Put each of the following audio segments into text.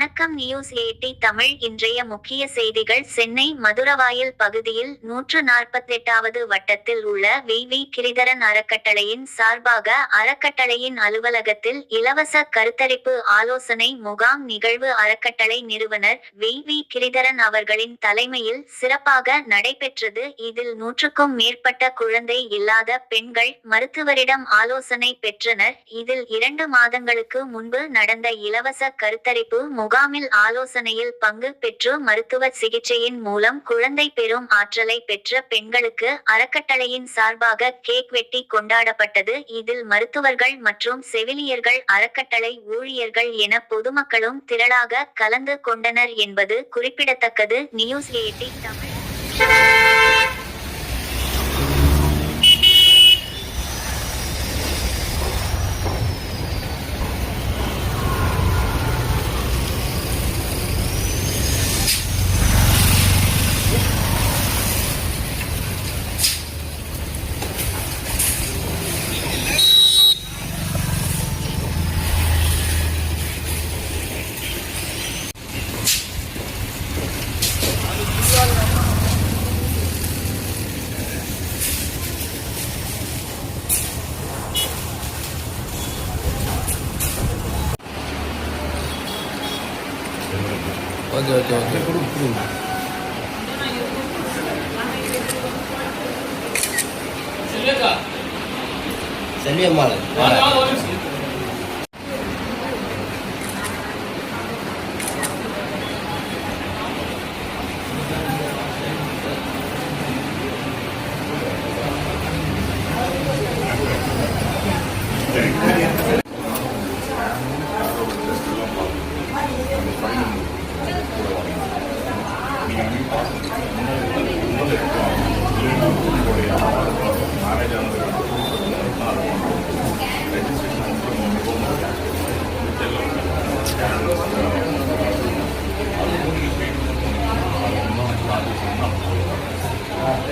な வணக்கம் news eighty Tamil. இன்றைய முக்கிய செய்திகள் சென்னை மதுரவாயல் பகுதியில் நூற்று நாற்பத்தெட்டாவது வட்டத்தில் உள்ள வி. வி. கிரிதரன் அறக்கட்டளையின் சார்பாக அறக்கட்டளையின் அலுவலகத்தில் இலவச கருத்தரிப்பு ஆலோசனை முகாம் நிகழ்வு அறக்கட்டளை நிறுவனர் வி. வி. கிரிதரன் அவர்களின் தலைமையில் சிறப்பாக நடைபெற்றது. இதில் நூற்றுக்கும் மேற்பட்ட குழந்தை இல்லாத பெண்கள் மருத்துவரிடம் ஆலோசனை பெற்றனர். இதில் இரண்டு மாதங்களுக்கு முன்பு நடந்த இலவச கருத்தரிப்பு முகாம் முகாமில் ஆலோசனையில் பங்கு பெற்று மருத்துவ சிகிச்சையின் மூலம் குழந்தை பெறும் ஆற்றலை பெற்ற பெண்களுக்கு அறக்கட்டளையின் சார்பாக கேக் வெட்டி கொண்டாடப்பட்டது. இதில் மருத்துவர்கள் மற்றும் செவிலியர்கள் அறக்கட்டளை ஊழியர்கள் என பொதுமக்களும் திரளாக கலந்து கொண்டனர் என்பது குறிப்பிடத்தக்கது. News eighty Tamil. Okay okay okay கொடு கொடு செல்வியம்மாள் இதுக்கு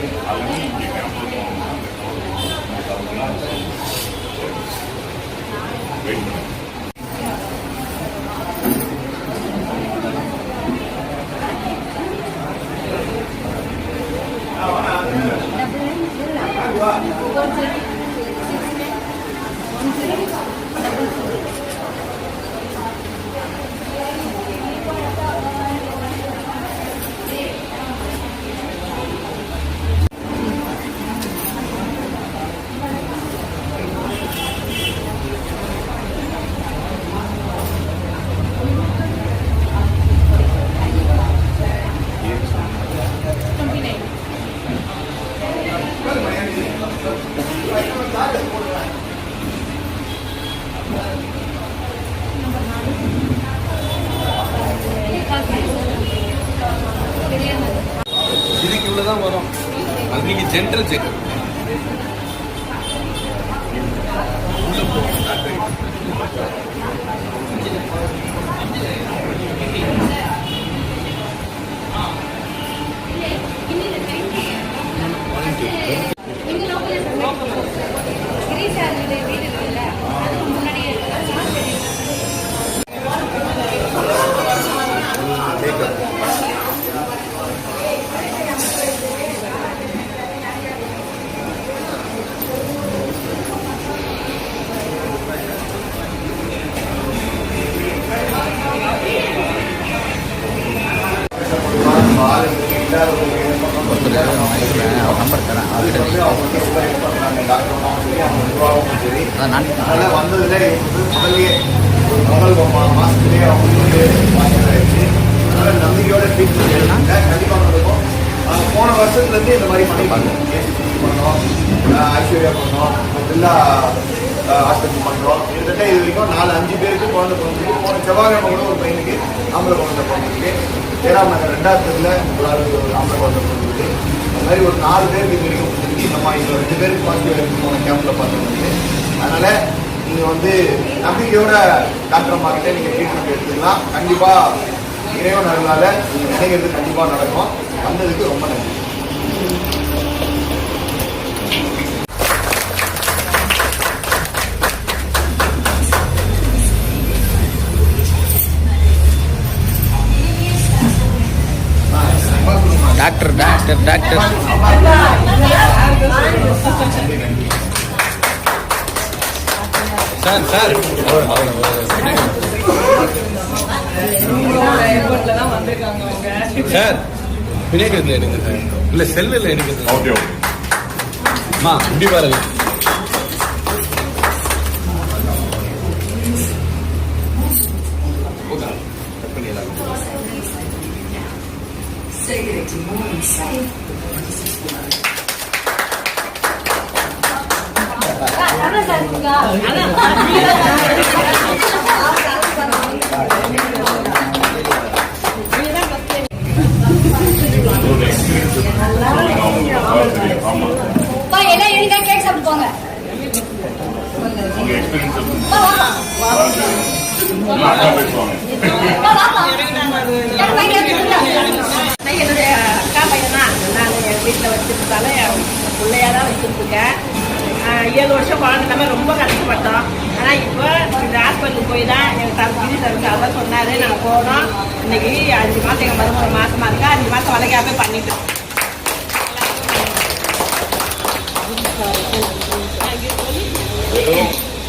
இவ்வளோ தான் வரும் அது நீங்கள் ஜென்ரல் செக்அப் உள்ள போகும் டாக்டர் நம்பர் தரேன் அதான் நான் அதனால் வந்ததுல இவங்க வந்து முதல்லயே முதல் மா- மாசத்துலயே அவங்க வந்து நம்பிக்கையோட ட்ரீட்மெண்ட் எடுத்தாங்க கண்டிப்பாக நடக்கும் ஆஹ் போன வருஷத்துலேருந்து இந்த மாதிரி பண்ணிப்பாங்க பண்ணோம் ஆஹ் ஐஸ்வர்யா பண்ணோம் பில்லா ஆஸ்பத்திரி பண்ணுறோம் கிட்டத்தட்ட இது வரைக்கும் நாலு அஞ்சு பேருக்கு குழந்தை பிறந்திருக்கு. போன செவ்வாய்க்கிழமை கூட ஒரு பையனுக்கு ஆம்பளை குழந்தை பிறந்திருக்கு. ஏழாம் நகர் ரெண்டாவது தெருவில் ஒரு ஆளு ஒரு ஆம்பளை குழந்தை பிறந்திருக்கு. அது மாதிரி ஒரு நாலு பேருக்கு இது வரைக்கும் பிடிச்சிருக்கு நம்ம இதில் ரெண்டு பேருக்கு பாசிட்டிவ் இருக்கு போன கேம்பில் பார்த்துருக்கு அதனால நீங்கள் வந்து நம்பிக்கையோட டாக்டர் அம்மா நீங்கள் ட்ரீட்மெண்ட் எடுத்துக்கலாம். கண்டிப்பாக இறைவன் அருளால் நீங்கள் நினைக்கிறது கண்டிப்பாக நடக்கும். வந்ததுக்கு ரொம்ப நன்றி. Doctor sir sir. சார் பின்னாடி இருந்து எடுங்க சார். இல்ல செல்லுல எடுங்க ஓகே ஓகே. அம்மா இப்படி பாருங்க. அப்பா, எல்லாம் எனக்கா கேக் சாப்பிட்டு போங்க உங்க எக்ஸ்பீரியன்ஸ் என்னுடைய அக்கா பையன் தான் நான் என் வீட்டில் வச்சுருந்தால என் பிள்ளையா தான் வச்சுருக்கேன் ஏழு வருஷம் குழந்தை ரொம்ப கஷ்டப்பட்டோம். ஆனால் இப்போ இந்த ஹாஸ்பிட்டலுக்கு போய் தான் எங்கள் தம்பி தம்பி அதான் சொன்னார் நாங்கள் போனோம் இன்னைக்கு அஞ்சு மாதம் எங்கள் மருமக மாசமாக இருக்கா? அஞ்சு மாதம் வளைக்காம பண்ணிட்டோம்.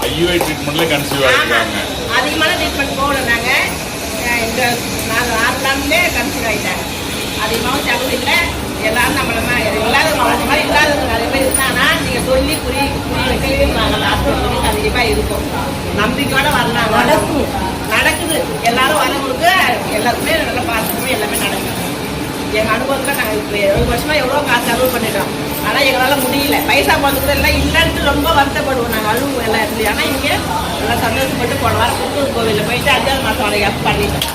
ஐயுஐ ட்ரீட்மெண்ட்ல கன்சீவ் ஆகிருக்காங்க அதிகமான ட்ரீட்மெண்ட் போகல நாங்கள் இந்த நான் ஆறு நாள்லேயே கன்சீவ் ஆகிட்டேன் அதிகமாகவும் செலவு இல்லை. எல்லாரும் நம்மள அந்த மாதிரி இல்லாதவங்க நிறைய பேர் இருந்தாங்கன்னா நீங்கள் சொல்லி புரிய புரிய வைக்கவே நாங்கள் ஹாஸ்பிட்டல் கண்டிப்பாக இருக்கும். நம்பிக்கையோட வரலாம் நடக்கும். நடக்குது. எல்லாரும் வரவங்களுக்கு எல்லாருமே நல்லா பார்த்துக்கணும் எல்லாமே நடக்குது. எங்கள் அனுபவத்தில் நாங்கள் இப்போ ஏழு வருஷமா எவ்வளோ காசு செலவு பண்ணிட்டோம். ஆனால் எங்களால் முடியல. பைசா போகிறதுக்கு எல்லாம் இல்லைன்ட்டு ரொம்ப வருத்தப்படுவோம் நாங்கள் அழுவோம் எல்லா இடத்துலையும். ஆனால் இங்கே நல்லா சந்தோஷப்பட்டு போன வாரம் புத்தூர் கோவிலில் போயிட்டு அஞ்சாவது மாதம் வரைக்கும் பண்ணிட்டோம்.